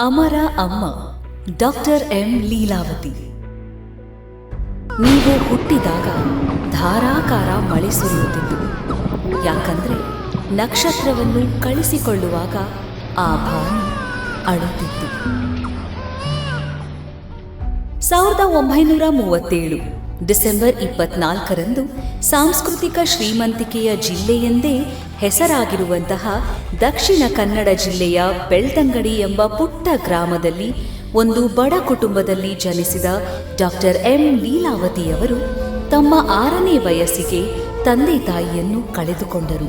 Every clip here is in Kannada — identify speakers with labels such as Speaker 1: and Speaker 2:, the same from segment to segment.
Speaker 1: ಅಮರ ಅಮ್ಮ, ಡಾಕ್ಟರ್ ಎಂ ಲೀಲಾವತಿ. ನೀವು ಹುಟ್ಟಿದಾಗ ಧಾರಾಕಾರ ಮಳೆ ಸುರಿಯುತ್ತಿತ್ತು. ಯಾಕಂದ್ರೆ ನಕ್ಷತ್ರವನ್ನು ಕಳಿಸಿಕೊಳ್ಳುವಾಗ ಆ ಭಾನು ಅಳುತ್ತಿತ್ತು. ಸಾವಿರದ ಒಂಬೈನೂರ ಮೂವತ್ತೇಳು ಡಿಸೆಂಬರ್ ಇಪ್ಪತ್ನಾಲ್ಕರಂದು ಸಾಂಸ್ಕೃತಿಕ ಶ್ರೀಮಂತಿಕೆಯ ಜಿಲ್ಲೆಯೆಂದೇ ಹೆಸರಾಗಿರುವಂತಹ ದಕ್ಷಿಣ ಕನ್ನಡ ಜಿಲ್ಲೆಯ ಬೆಳ್ತಂಗಡಿ ಎಂಬ ಪುಟ್ಟ ಗ್ರಾಮದಲ್ಲಿ ಒಂದು ಬಡ ಕುಟುಂಬದಲ್ಲಿ ಜನಿಸಿದ ಡಾಕ್ಟರ್ ಎಂ ಲೀಲಾವತಿಯವರು ತಮ್ಮ ಆರನೇ ವಯಸ್ಸಿಗೆ ತಂದೆ ತಾಯಿಯನ್ನು ಕಳೆದುಕೊಂಡರು.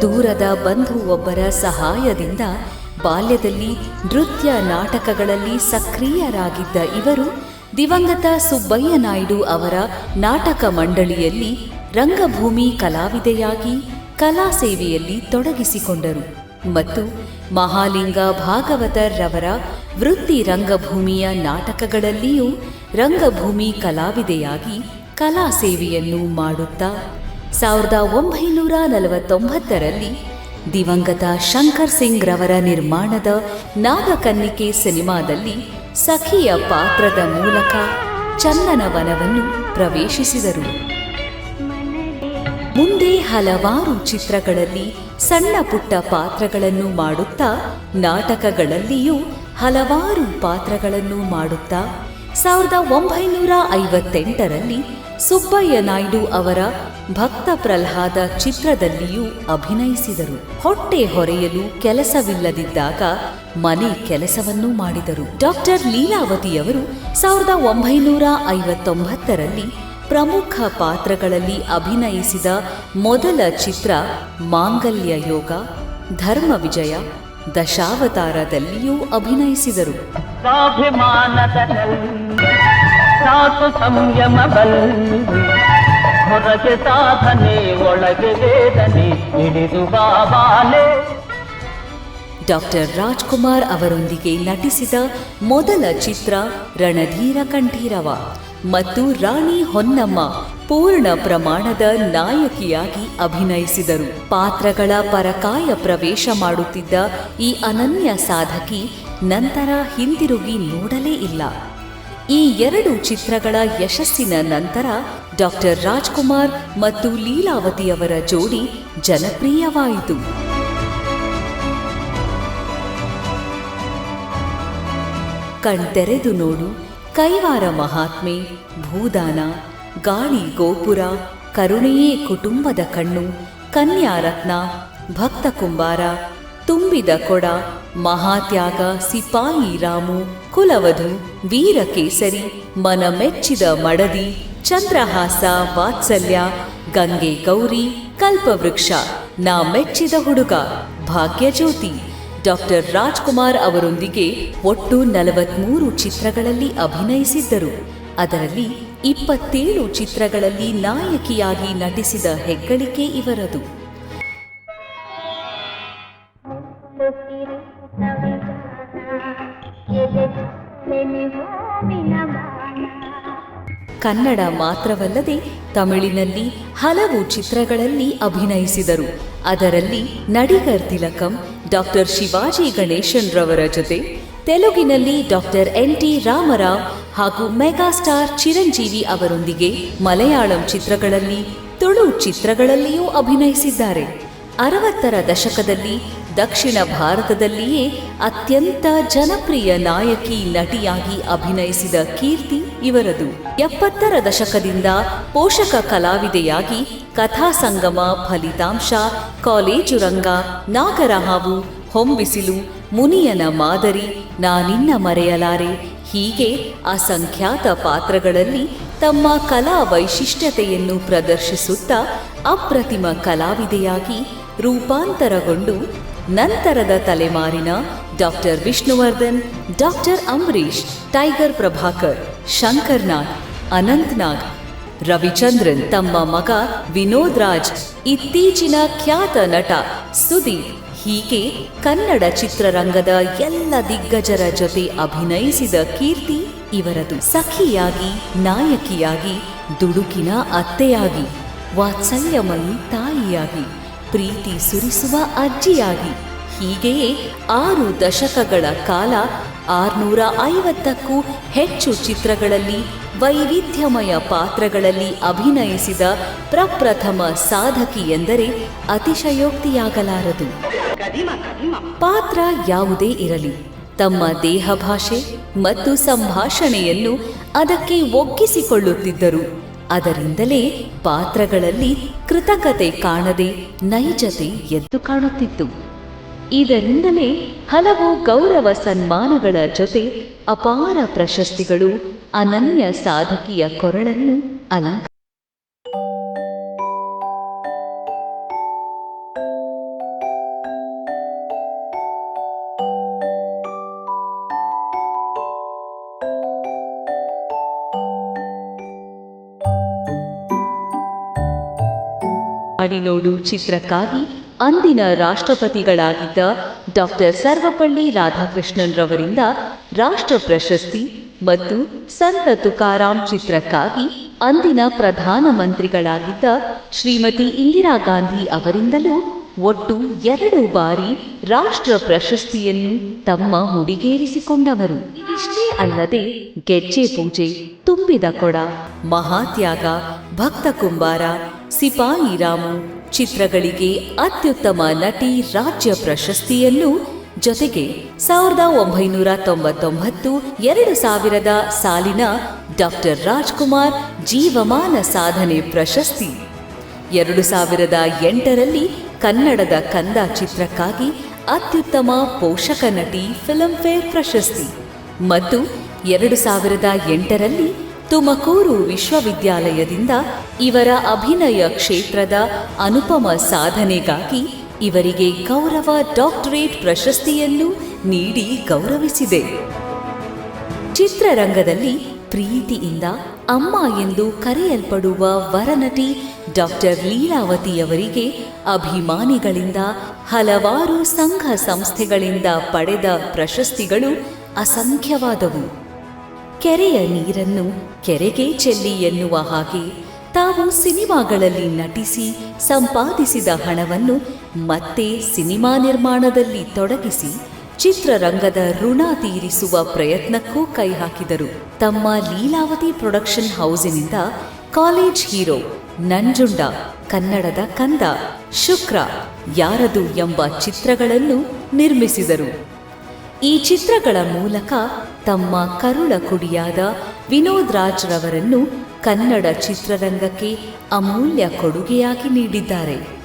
Speaker 1: ದೂರದ ಬಂಧು ಒಬ್ಬರ ಸಹಾಯದಿಂದ ಬಾಲ್ಯದಲ್ಲಿ ನೃತ್ಯ ನಾಟಕಗಳಲ್ಲಿ ಸಕ್ರಿಯರಾಗಿದ್ದ ಇವರು ದಿವಂಗತ ಸುಬ್ಬಯ್ಯ ನಾಯ್ಡು ಅವರ ನಾಟಕ ಮಂಡಳಿಯಲ್ಲಿ ರಂಗಭೂಮಿ ಕಲಾವಿದೆಯಾಗಿ ಕಲಾ ಸೇವೆಯಲ್ಲಿ ತೊಡಗಿಸಿಕೊಂಡರು ಮತ್ತು ಮಹಾಲಿಂಗ ಭಾಗವತರ್ ರವರ ವೃತ್ತಿ ರಂಗಭೂಮಿಯ ನಾಟಕಗಳಲ್ಲಿಯೂ ರಂಗಭೂಮಿ ಕಲಾವಿದೆಯಾಗಿ ಕಲಾ ಸೇವೆಯನ್ನು ಮಾಡುತ್ತಾ ಸಾವಿರದ ಒಂಬೈನೂರ ನಲವತ್ತೊಂಬತ್ತರಲ್ಲಿ ದಿವಂಗತ ಶಂಕರ್ ಸಿಂಗ್ ರವರ ನಿರ್ಮಾಣದ ನಾಗಕನ್ನಿಕೆ ಸಿನಿಮಾದಲ್ಲಿ ಸಖಿಯ ಪಾತ್ರದ ಮೂಲಕ ಚಂದನವನವನ್ನು ಪ್ರವೇಶಿಸಿದರು. ಮುಂದೆ ಹಲವಾರು ಚಿತ್ರಗಳಲ್ಲಿ ಸಣ್ಣ ಪುಟ್ಟ ಪಾತ್ರಗಳನ್ನು ಮಾಡುತ್ತಾ, ನಾಟಕಗಳಲ್ಲಿಯೂ ಹಲವಾರು ಪಾತ್ರಗಳನ್ನು ಮಾಡುತ್ತಾ ಸಾವಿರದ ಒಂಬೈನೂರ ಐವತ್ತೆಂಟರಲ್ಲಿ ಸುಬ್ಬಯ್ಯ ನಾಯ್ಡು ಅವರ ಭಕ್ತ ಪ್ರಹ್ಲಾದ ಚಿತ್ರದಲ್ಲಿಯೂ ಅಭಿನಯಿಸಿದರು. ಹೊಟ್ಟೆ ಹೊರೆಯಲು ಕೆಲಸವಿಲ್ಲದಿದ್ದಾಗ ಮನೆ ಕೆಲಸವನ್ನೂ ಮಾಡಿದರು. ಡಾಕ್ಟರ್ ಲೀಲಾವತಿಯವರು ಸಾವಿರದ ಒಂಬೈನೂರ ಐವತ್ತೊಂಬತ್ತರಲ್ಲಿ ಪ್ರಮುಖ ಪಾತ್ರಗಳಲ್ಲಿ ಅಭಿನಯಿಸಿದ ಮೊದಲ ಚಿತ್ರ ಮಾಂಗಲ್ಯ ಯೋಗ, ಧರ್ಮ ವಿಜಯ ದಶಾವತಾರದಲ್ಲಿಯೂ ಅಭಿನಯಿಸಿದರು.
Speaker 2: ಹೊರಗೆ ಸಾಧನೆ ಒಳಗೆ ವೇದನೆ ಹಿಡಿದು ಬಾಬಾಲೆ
Speaker 1: ಡಾಕ್ಟರ್ ರಾಜ್ಕುಮಾರ್ ಅವರೊಂದಿಗೆ ನಟಿಸಿದ ಮೊದಲ ಚಿತ್ರ ರಣಧೀರ ಕಂಠೀರವ. ಮತ್ತು ರಾಣಿ ಹೊನ್ನಮ್ಮ ಪೂರ್ಣ ಪ್ರಮಾಣದ ನಾಯಕಿಯಾಗಿ ಅಭಿನಯಿಸಿದರು. ಪಾತ್ರಗಳ ಪರಕಾಯ ಪ್ರವೇಶ ಮಾಡುತ್ತಿದ್ದ ಈ ಅನನ್ಯ ಸಾಧಕಿ ನಂತರ ಹಿಂದಿರುಗಿ ನೋಡಲೇ ಇಲ್ಲ. ಈ ಎರಡು ಚಿತ್ರಗಳ ಯಶಸ್ಸಿನ ನಂತರ ಡಾಕ್ಟರ್ ರಾಜ್ಕುಮಾರ್ ಮತ್ತು ಲೀಲಾವತಿಯವರ ಜೋಡಿ ಜನಪ್ರಿಯವಾಯಿತು. ಕಣ್ತೆರೆದು ನೋಡು ಕೈವಾರ ಮಹಾತ್ಮೆ, ಭೂದಾನ, ಗಾಳಿ, ಗೋಪುರ, ಕರುಣೆಯೇ ಕುಟುಂಬದ ಕಣ್ಣು, ಕನ್ಯಾರತ್ನ, ಭಕ್ತ ಕುಂಬಾರ, ತುಂಬಿದ ಕೊಡ, ಮಹಾತ್ಯಾಗ ಸಿಪಾಯಿ ರಾಮು, ಕುಲವಧು, ವೀರಕೇಸರಿ ಮನ ಮೆಚ್ಚಿದ ಮಡದಿ, ಚಂದ್ರಹಾಸ, ವಾತ್ಸಲ್ಯ, ಗಂಗೆ ಗೌರಿ, ಕಲ್ಪವೃಕ್ಷ ನಾ ಮೆಚ್ಚಿದ ಹುಡುಗ, ಭಾಗ್ಯಜ್ಯೋತಿ. ಡಾಕ್ಟರ್ ರಾಜ್ಕುಮಾರ್ ಅವರೊಂದಿಗೆ ಒಟ್ಟು ನಲವತ್ಮೂರು ಚಿತ್ರಗಳಲ್ಲಿ ಅಭಿನಯಿಸಿದ್ದರು. ಅದರಲ್ಲಿ ಇಪ್ಪತ್ತೇಳು ಚಿತ್ರಗಳಲ್ಲಿ ನಾಯಕಿಯಾಗಿ ನಟಿಸಿದ ಹೆಗ್ಗಳಿಕೆ ಇವರದು. ಕನ್ನಡ ಮಾತ್ರವಲ್ಲದೆ ತಮಿಳಿನಲ್ಲಿ ಹಲವು ಚಿತ್ರಗಳಲ್ಲಿ ಅಭಿನಯಿಸಿದರು. ಅದರಲ್ಲಿ ನಡಿಗರ್ ತಿಲಕಂ ಡಾಕ್ಟರ್ ಶಿವಾಜಿ ಗಣೇಶನ್ ರವರ ಜೊತೆ, ತೆಲುಗಿನಲ್ಲಿ ಡಾಕ್ಟರ್ ಎನ್ ಟಿ ರಾಮರಾವ್ ಹಾಗೂ ಮೆಗಾಸ್ಟಾರ್ ಚಿರಂಜೀವಿ ಅವರೊಂದಿಗೆ ಮಲಯಾಳಂ ಚಿತ್ರಗಳಲ್ಲಿ, ತುಳು ಚಿತ್ರಗಳಲ್ಲಿಯೂ ಅಭಿನಯಿಸಿದ್ದಾರೆ. ಅರವತ್ತರ ದಶಕದಲ್ಲಿ ದಕ್ಷಿಣ ಭಾರತದಲ್ಲಿಯೇ ಅತ್ಯಂತ ಜನಪ್ರಿಯ ನಾಯಕಿ ನಟಿಯಾಗಿ ಅಭಿನಯಿಸಿದ ಕೀರ್ತಿ ಇವರದು. ಎಪ್ಪತ್ತರ ದಶಕದಿಂದ ಪೋಷಕ ಕಲಾವಿದೆಯಾಗಿ ಕಥಾ ಸಂಗಮ ಫಲಿತಾಂಶ, ಕಾಲೇಜು ರಂಗ, ನಾಗರಹಾವು, ಹೊಂಬಿಸಿಲು, ಮುನಿಯನ ಮಾದರಿ ನಾನಿನ್ನ ಮರೆಯಲಾರೆ. ಹೀಗೆ ಅಸಂಖ್ಯಾತ ಪಾತ್ರಗಳಲ್ಲಿ ತಮ್ಮ ಕಲಾ ವೈಶಿಷ್ಟ್ಯತೆಯನ್ನು ಪ್ರದರ್ಶಿಸುತ್ತಾ ಅಪ್ರತಿಮ ಕಲಾವಿದೆಯಾಗಿ ರೂಪಾಂತರಗೊಂಡು ನಂತರದ ತಲೆಮಾರಿನ doctor Vishnuvardhan, doctor Ambareesh tiger Prabhakar, Shankarnag, Anantnag Anant Nag Ravichandran ತಮ್ಮ ಮಗ ವಿನೋದ್ ರಾಜ್ ಇತ್ತೀಚಿನ ಖ್ಯಾತ ನಟ ಸುದೀಪ್ ಹೀಗೆ ಕನ್ನಡ ಚಿತ್ರರಂಗದ ಎಲ್ಲ ದಿಗ್ಗಜರ ಜೊತೆ ಅಭಿನಯಿಸಿದ ಕೀರ್ತಿ ಇವರದು ಸಖಿಯಾಗಿ, ನಾಯಕಿಯಾಗಿ, ದುಡುಕಿನ ಅತ್ತೆಯಾಗಿ, ವಾತ್ಸಲ್ಯಮಯಿ ತಾಯಿಯಾಗಿ, ಪ್ರೀತಿ ಸುರಿಸುವ ಅಜ್ಜಿಯಾಗಿ. ಹೀಗೆಯೇ ಆರು ದಶಕಗಳ ಕಾಲ ಆರ್ನೂರ ಐವತ್ತಕ್ಕೂ ಹೆಚ್ಚು ಚಿತ್ರಗಳಲ್ಲಿ ವೈವಿಧ್ಯಮಯ ಪಾತ್ರಗಳಲ್ಲಿ ಅಭಿನಯಿಸಿದ ಪ್ರಪ್ರಥಮ ಸಾಧಕಿ ಎಂದರೆ ಅತಿಶಯೋಕ್ತಿಯಾಗಲಾರದು. ಪಾತ್ರ ಯಾವುದೇ ಇರಲಿ. ತಮ್ಮ ದೇಹ ಭಾಷೆ ಮತ್ತು ಸಂಭಾಷಣೆಯನ್ನು ಅದಕ್ಕೆ ಒಗ್ಗಿಸಿಕೊಳ್ಳುತ್ತಿದ್ದರು. ಅದರಿಂದಲೇ ಪಾತ್ರಗಳಲ್ಲಿ ಕೃತಕತೆ ಕಾಣದೆ ನೈಜತೆ ಎದ್ದು ಕಾಣುತ್ತಿತ್ತು. ಇದರಿಂದಲೇ ಹಲವು ಗೌರವ ಸನ್ಮಾನಗಳ ಜೊತೆ ಅಪಾರ ಪ್ರಶಸ್ತಿಗಳು ಅನನ್ಯ ಸಾಧಕಿಯ ಕೊರಳನ್ನು ಅಲಂಕ ಅಡಿನೋಡು ಚಿತ್ರಕ್ಕಾಗಿ ಅಂದಿನ ರಾಷ್ಟ್ರಪತಿಗಳಾಗಿದ್ದ ಡಾಕ್ಟರ್ ಸರ್ವಪಳ್ಳಿ ರಾಧಾಕೃಷ್ಣನ್ ರವರಿಂದ ರಾಷ್ಟ್ರ ಪ್ರಶಸ್ತಿ ಮತ್ತು ಸಂತ ತುಕಾರಾಂ ಚಿತ್ರಕ್ಕಾಗಿ ಅಂದಿನ ಪ್ರಧಾನಮಂತ್ರಿಗಳಾಗಿದ್ದ ಶ್ರೀಮತಿ ಇಂದಿರಾ ಗಾಂಧಿ ಅವರಿಂದಲೂ ಒಟ್ಟು ಎರಡು ಬಾರಿ ರಾಷ್ಟ್ರ ಪ್ರಶಸ್ತಿಯನ್ನು ತಮ್ಮ ಮುಡಿಗೇರಿಸಿಕೊಂಡವರು ಇಷ್ಟೇ ಅಲ್ಲದೆ ಗೆಜ್ಜೆ ಪೂಜೆ ತುಂಬಿದ ಕೊಡ, ಮಹಾತ್ಯಾಗ, ಭಕ್ತ ಕುಂಬಾರ, ಸಿಪಾಯಿ ರಾಮು ಚಿತ್ರಗಳಿಗೆ ಅತ್ಯುತ್ತಮ ನಟಿ ರಾಜ್ಯ ಪ್ರಶಸ್ತಿಯನ್ನು ಜೊತೆಗೆ ಸಾವಿರದ ಒಂಬೈನೂರ ತೊಂಬತ್ತೊಂಬತ್ತು ಎರಡು ಸಾವಿರದ ಸಾಲಿನ ಡಾಕ್ಟರ್ ರಾಜ್ಕುಮಾರ್ ಜೀವಮಾನ ಸಾಧನೆ ಪ್ರಶಸ್ತಿ. ಎರಡು ಸಾವಿರದ ಎಂಟರಲ್ಲಿ ಕನ್ನಡದ ಕಂದ ಚಿತ್ರಕ್ಕಾಗಿ ಅತ್ಯುತ್ತಮ ಪೋಷಕ ನಟಿ ಫಿಲ್ಮ್ಫೇರ್ ಪ್ರಶಸ್ತಿ. ಮತ್ತು ಎರಡು ಸಾವಿರದ ಎಂಟರಲ್ಲಿ ತುಮಕೂರು ವಿಶ್ವವಿದ್ಯಾಲಯದಿಂದ ಇವರ ಅಭಿನಯ ಕ್ಷೇತ್ರದ ಅನುಪಮ ಸಾಧನೆಗಾಗಿ ಇವರಿಗೆ ಗೌರವ ಡಾಕ್ಟರೇಟ್ ಪ್ರಶಸ್ತಿಯನ್ನು ನೀಡಿ ಗೌರವಿಸಿದೆ. ಚಿತ್ರರಂಗದಲ್ಲಿ ಪ್ರೀತಿಯಿಂದ ಅಮ್ಮ ಎಂದು ಕರೆಯಲ್ಪಡುವ ವರನಟಿ ಡಾಕ್ಟರ್ ಲೀಲಾವತಿಯವರಿಗೆ ಅಭಿಮಾನಿಗಳಿಂದ ಹಲವಾರು ಸಂಘ ಸಂಸ್ಥೆಗಳಿಂದ ಪಡೆದ ಪ್ರಶಸ್ತಿಗಳು ಅಸಂಖ್ಯವಾದವು. ಕೆರೆಯ ನೀರನ್ನು ಕೆರೆಗೆ ಚೆಲ್ಲಿ ಎನ್ನುವ ಹಾಗೆ ತಾವು ಸಿನಿಮಾಗಳಲ್ಲಿ ನಟಿಸಿ ಸಂಪಾದಿಸಿದ ಹಣವನ್ನು ಮತ್ತೆ ಸಿನಿಮಾ ನಿರ್ಮಾಣದಲ್ಲಿ ತೊಡಗಿಸಿ ಚಿತ್ರರಂಗದ ಋಣ ತೀರಿಸುವ ಪ್ರಯತ್ನಕ್ಕೂ ಕೈ ಹಾಕಿದರು. ತಮ್ಮ ಲೀಲಾವತಿ ಪ್ರೊಡಕ್ಷನ್ ಹೌಸಿನಿಂದ ಕಾಲೇಜ್ ಹೀರೋ ನಂಜುಂಡ, ಕನ್ನಡದ ಕಂದ ಶುಕ್ರ ಯಾರದು ಎಂಬ ಚಿತ್ರಗಳನ್ನು ನಿರ್ಮಿಸಿದರು. ಈ ಚಿತ್ರಗಳ ಮೂಲಕ ತಮ್ಮ ಕರುಳ ಕುಡಿಯಾದ ವಿನೋದ್ ರಾಜ್ ರವರನ್ನು ಕನ್ನಡ ಚಿತ್ರರಂಗಕ್ಕೆ ಅಮೂಲ್ಯ ಕೊಡುಗೆಯಾಗಿ ನೀಡಿದ್ದಾರೆ.